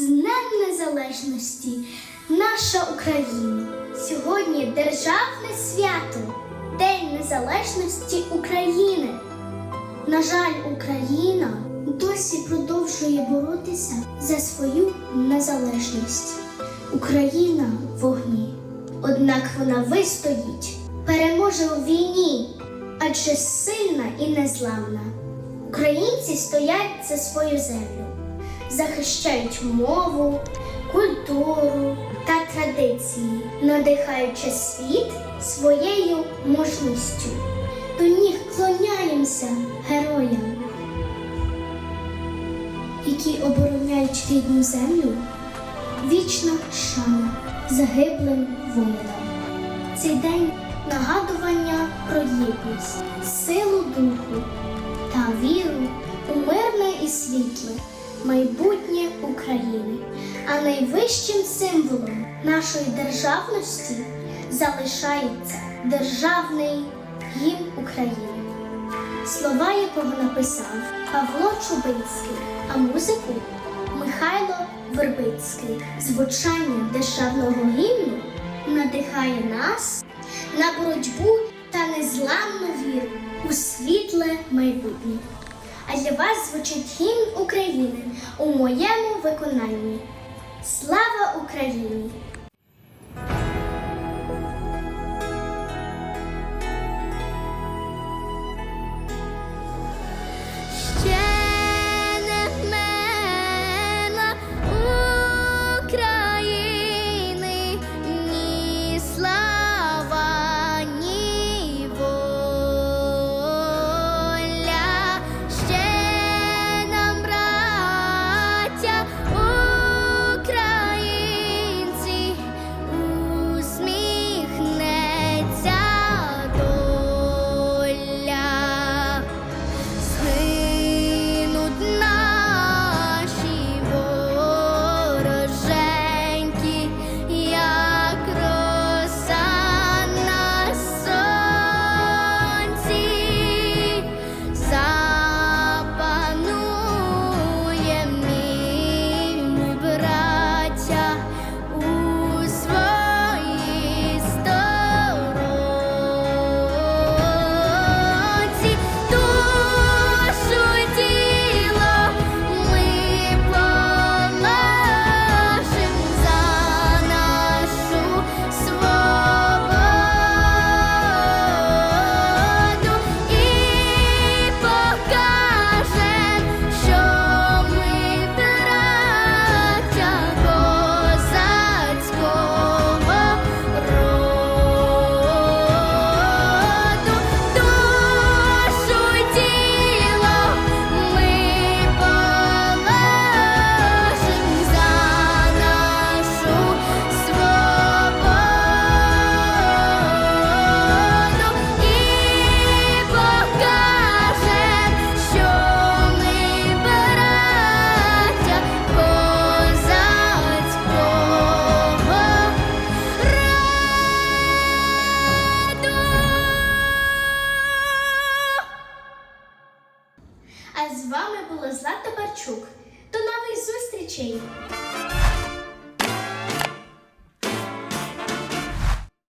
З Днем Незалежності, наша Україна. Сьогодні державне свято, День Незалежності України. На жаль, Україна досі продовжує боротися за свою незалежність. Україна в вогні. Однак вона вистоїть, переможе у війні, адже сильна і незламна. Українці стоять за свою землю, захищають мову, культуру та традиції, надихаючи світ своєю мужністю. До ніг клоняємося героям, які обороняють рідну землю, вічна шана загиблим воїнам. Цей день нагадування про єдність, силу духу та віру у мирне і світле майбутнє України. А найвищим символом нашої державності залишається державний гімн України, слова якого написав Павло Чубинський, а музику Михайло Вербицький. Звучання державного гімну надихає нас на боротьбу та незламну віру у світле майбутнє. А для вас звучить гімн України у моєму виконанні. Слава Україні! Барчук. До нових зустрічей!